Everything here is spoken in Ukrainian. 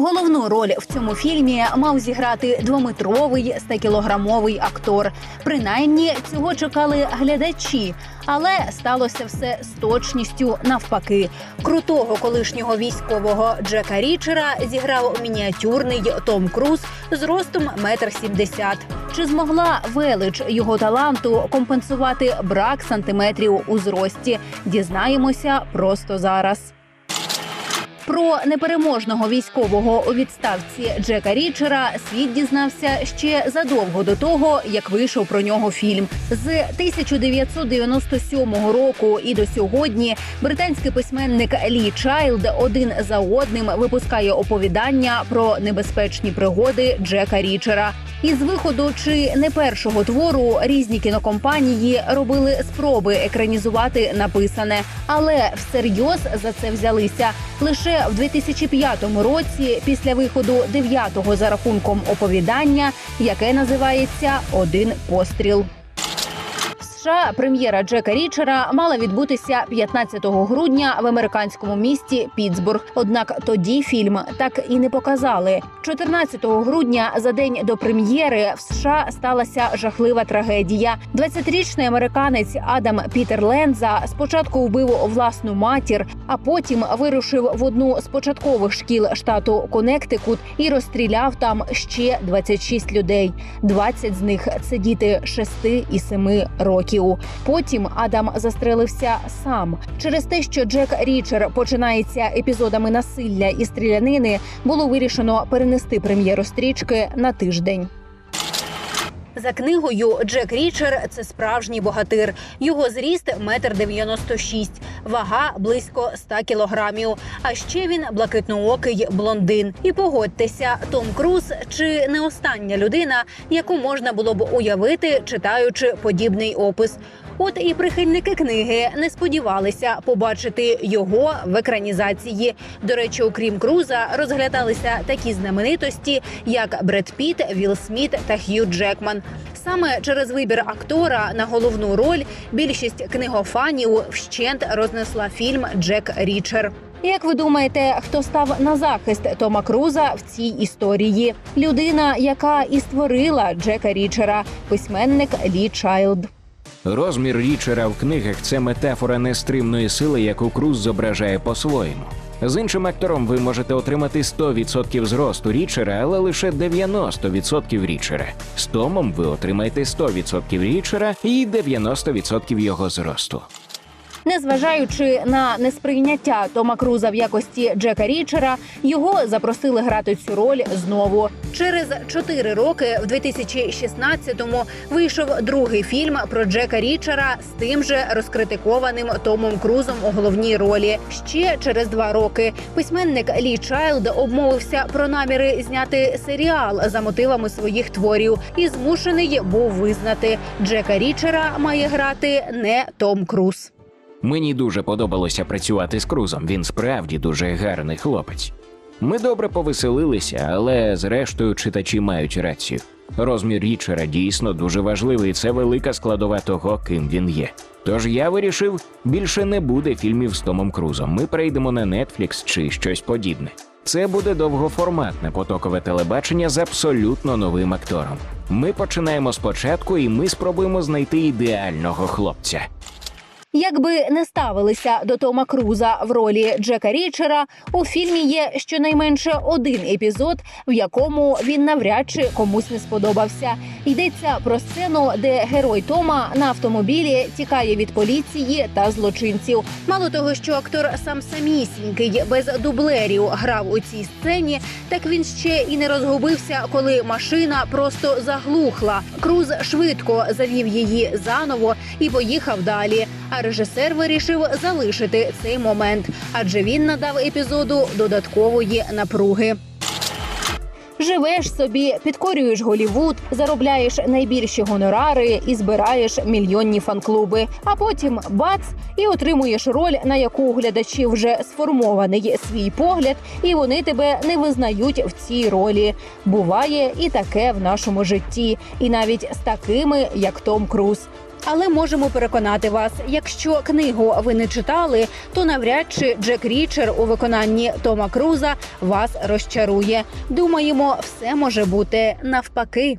Головну роль в цьому фільмі мав зіграти двометровий 100-кілограмовий актор. Принаймні цього чекали глядачі, але сталося все з точністю навпаки. Крутого колишнього військового Джека Річера зіграв мініатюрний Том Круз з ростом метр сімдесят. Чи змогла велич його таланту компенсувати брак сантиметрів у зрості? Дізнаємося просто зараз. Про непереможного військового у відставці Джека Річера світ дізнався ще задовго до того, як вийшов про нього фільм. З 1997 року і до сьогодні британський письменник Лі Чайлд один за одним випускає оповідання про небезпечні пригоди Джека Річера. Із виходу чи не першого твору різні кінокомпанії робили спроби екранізувати написане, але всерйоз за це взялися лише в 2005 році, після виходу дев'ятого за рахунком оповідання, яке називається Один постріл. США прем'єра Джека Річера мала відбутися 15 грудня в американському місті Пітсбург. Однак тоді фільм так і не показали. 14 грудня, за день до прем'єри, в США сталася жахлива трагедія. 20-річний американець Адам Пітер Ленза спочатку вбив власну матір, а потім вирушив в одну з початкових шкіл штату Коннектикут і розстріляв там ще 26 людей. 20 з них це діти 6 і 7 років. Потім Адам застрелився сам через те, що Джек Річер починається епізодами насилля і стрілянини, було вирішено перенести прем'єру стрічки на тиждень. За книгою Джек Річер це справжній богатир. Його зріст метр дев'яносто шість, вага близько 100 кілограмів. А ще він блакитноокий блондин. І погодьтеся, Том Круз чи не остання людина, яку можна було б уявити, читаючи подібний опис. От і прихильники книги не сподівалися побачити його в екранізації. До речі, окрім Круза, розглядалися такі знаменитості, як Бред Піт, Вілл Сміт та Хью Джекман. Саме через вибір актора на головну роль більшість книгофанів вщент рознесла фільм Джек Річер. Як ви думаєте, хто став на захист Тома Круза в цій історії? Людина, яка і створила Джека Річера, письменник Лі Чайлд. Розмір Річера в книгах це метафора нестримної сили, яку Круз зображає по-своєму. З іншим актором ви можете отримати 100% зросту Річера, але лише 90% Річера. З Томом ви отримаєте 100% Річера і 90% його зросту. Незважаючи на несприйняття Тома Круза в якості Джека Річера, його запросили грати цю роль знову. Через чотири роки, в 2016-му, вийшов другий фільм про Джека Річера з тим же розкритикованим Томом Крузом у головній ролі. Ще через два роки письменник Лі Чайлд обмовився про наміри зняти серіал за мотивами своїх творів і змушений був визнати, Джека Річера має грати не Том Круз. Мені дуже подобалося працювати з Крузом. Він справді дуже гарний хлопець. Ми добре повеселилися, але зрештою читачі мають рацію. Розмір Річера дійсно дуже важливий. і Це велика складова того, ким він є. Тож я вирішив, більше не буде фільмів з Томом Крузом. Ми перейдемо на Netflix чи щось подібне. Це буде довгоформатне потокове телебачення з абсолютно новим актором. Ми починаємо спочатку, і ми спробуємо знайти ідеального хлопця. Якби не ставилися до Тома Круза в ролі Джека Річера, у фільмі є щонайменше один епізод, в якому він навряд чи комусь не сподобався. Йдеться про сцену, де герой Тома на автомобілі тікає від поліції та злочинців. Мало того, що актор сам самісінький без дублерів грав у цій сцені, так він ще і не розгубився, коли машина просто заглухла. Круз швидко завів її заново і поїхав далі. Режисер вирішив залишити цей момент, адже він надав епізоду додаткової напруги. Живеш собі, підкорюєш Голівуд, заробляєш найбільші гонорари і збираєш мільйонні фан-клуби. А потім бац і отримуєш роль, на яку у глядачів вже сформований свій погляд, і вони тебе не визнають в цій ролі. Буває і таке в нашому житті, і навіть з такими, як Том Круз. Але можемо переконати вас, якщо книгу ви не читали, то навряд чи Джек Річер у виконанні Тома Круза вас розчарує. Думаємо, все може бути навпаки.